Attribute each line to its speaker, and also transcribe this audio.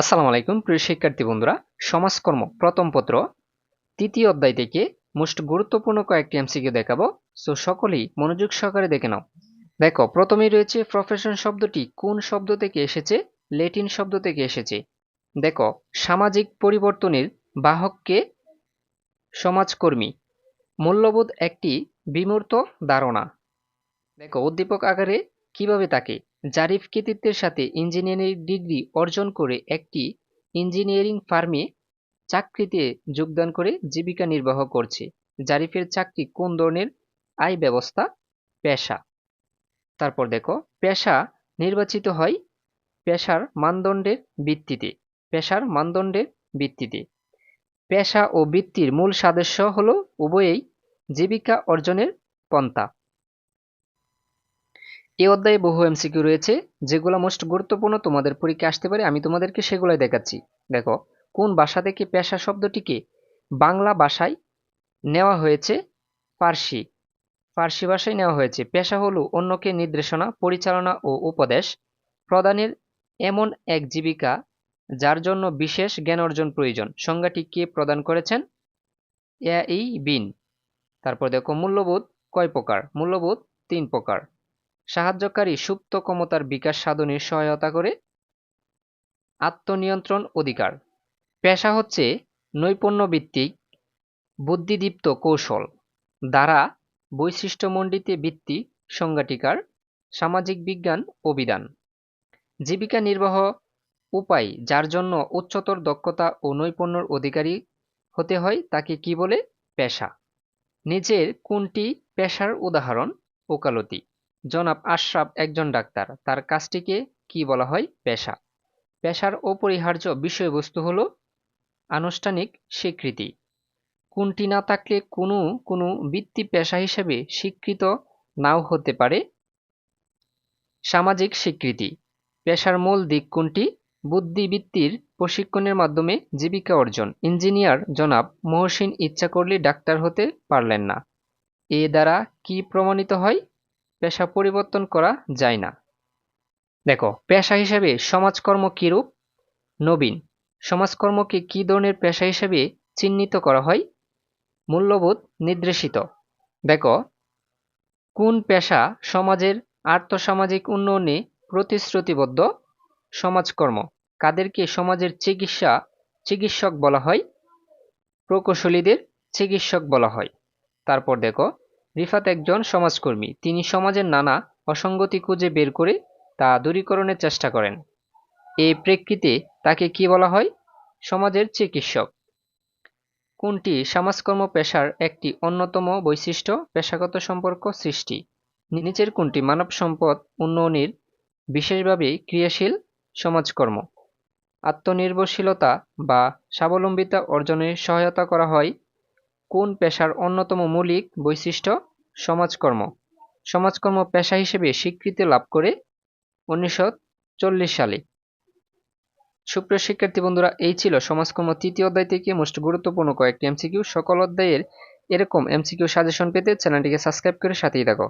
Speaker 1: আসসালামু আলাইকুম, প্রিয় শিক্ষার্থী বন্ধুরা। সমাজকর্ম প্রথম পত্র, তৃতীয় অধ্যায় থেকে মোস্ট গুরুত্বপূর্ণ কয়েকটি এমসিকিউ দেখাবো। সো সকলেই মনোযোগ সহকারে দেখে নাও। দেখো, প্রথমেই রয়েছে প্রফেশন শব্দটি কোন শব্দ থেকে এসেছে লেটিন শব্দ থেকে এসেছে। দেখো, সামাজিক পরিবর্তনের বাহককে সমাজকর্মী, মূল্যবোধ একটি বিমূর্ত ধারণা। দেখো, উদ্দীপক আকারে কীভাবে তাকে জারিফ কৃতিত্বের সাথে ইঞ্জিনিয়ারিং ডিগ্রি অর্জন করে একটি ইঞ্জিনিয়ারিং ফার্মে চাকরিতে যোগদান করে জীবিকা নির্বাহ করছে। জারিফের চাকরি কোন ধরনের? আয় ব্যবস্থা, পেশা। তারপর দেখো, পেশা নির্বাচিত হয় পেশার মানদণ্ডের ভিত্তিতে। পেশার মানদণ্ডের ভিত্তিতে। পেশা ও বৃত্তির মূল সাদস্য হল উভয়েই জীবিকা অর্জনের পন্থা। এই অধ্যায়ে বহু এমসিকিউ রয়েছে, যেগুলো মোস্ট গুরুত্বপূর্ণ, তোমাদের পরীক্ষা আসতে পারে, আমি তোমাদেরকে সেগুলোই দেখাচ্ছি। দেখো, কোন ভাষা থেকে পেশা শব্দটিকে বাংলা ভাষায় নেওয়া হয়েছে? ফার্সি। ফার্সি ভাষায় নেওয়া হয়েছে। পেশা হলো অন্যকে নির্দেশনা, পরিচালনা ও উপদেশ প্রদানের এমন এক জীবিকা যার জন্য বিশেষ জ্ঞান অর্জন প্রয়োজন। সংজ্ঞাটি কে প্রদান করেছেন? এই বিন। তারপর দেখো, মূল্যবোধ কয় প্রকার? মূল্যবোধ তিন প্রকার। সাহায্যকারী সুপ্ত ক্ষমতার বিকাশ সাধনে সহায়তা করে আত্মনিয়ন্ত্রণ অধিকার। পেশা হচ্ছে নৈপুণ্যভিত্তিক বুদ্ধিদীপ্ত কৌশল দ্বারা বৈশিষ্ট্যমণ্ডিতে ভিত্তি সংজ্ঞাটিকার সামাজিক বিজ্ঞান অভিধান জীবিকা নির্বাহ উপায় যার জন্য উচ্চতর দক্ষতা ও নৈপুণ্যর অধিকারী হতে হয় তাকে কি বলে? পেশা। নিজের কোনটি পেশার উদাহরণ? ওকালতি। জনাব আশরাফ একজন ডাক্তার। তার কাজটিকে কি বলা হয়? পেশা। পেশার অপরিহার্য বিষয়বস্তু হল আনুষ্ঠানিক স্বীকৃতি। কোনটি না থাকলে কোনো কোনো বৃত্তি পেশা হিসেবে স্বীকৃত নাও হতে পারে? সামাজিক স্বীকৃতি। পেশার মূল দিক কোনটি? বুদ্ধিবৃত্তির প্রশিক্ষণের মাধ্যমে জীবিকা অর্জন। ইঞ্জিনিয়ার জনাব মহসিন ইচ্ছা করলে ডাক্তার হতে পারলেন না। এ দ্বারা কি প্রমাণিত হয়? পেশা পরিবর্তন করা যায় না। দেখো, পেশা হিসেবে সমাজকর্ম কিরূপ? নবীন, সমাজকর্মকে কি ধরনের পেশা হিসেবে চিহ্নিত করা হয়? মূল্যবোধ নির্দেশিত। দেখো, কোন পেশা সমাজের আর্থসামাজিক উন্নয়নে প্রতিশ্রুতিবদ্ধ? সমাজকর্ম, কাদেরকে সমাজের চিকিৎসা, চিকিৎসক বলা হয়? প্রকৌশলীদের চিকিৎসক বলা হয়। তারপর দেখো রিফাত একজন সমাজকর্মী। তিনি সমাজের নানা অসঙ্গতি খুঁজে বের করে তা দূরীকরণের চেষ্টা করেন। এই প্রেক্ষিতে তাকে কি বলা হয়? সমাজের চিকিৎসক। কোনটি সমাজকর্ম পেশার একটি অন্যতম বৈশিষ্ট্য? পেশাগত সম্পর্ক সৃষ্টি। নিচের কোনটি মানব সম্পদ উন্নয়নের বিশেষভাবে ক্রিয়াশীল সমাজকর্ম? আত্মনির্ভরশীলতা বা স্বাবলম্বিতা অর্জনে সহায়তা করা হয় কোন পেশার অন্যতম মৌলিক বৈশিষ্ট্য? সমাজকর্ম। সমাজকর্ম পেশা হিসেবে স্বীকৃতি লাভ করে উনিশশো চল্লিশ সালে। সুপ্রিয় শিক্ষার্থী বন্ধুরা, এই ছিল সমাজকর্ম তৃতীয় অধ্যায় থেকে মোস্ট গুরুত্বপূর্ণ কয়েকটি এমসিকিউ। সকল অধ্যায়ের এরকম এমসিকিউ সাজেশন পেতে চ্যানেলটিকে সাবস্ক্রাইব করে সাথেই থাকো।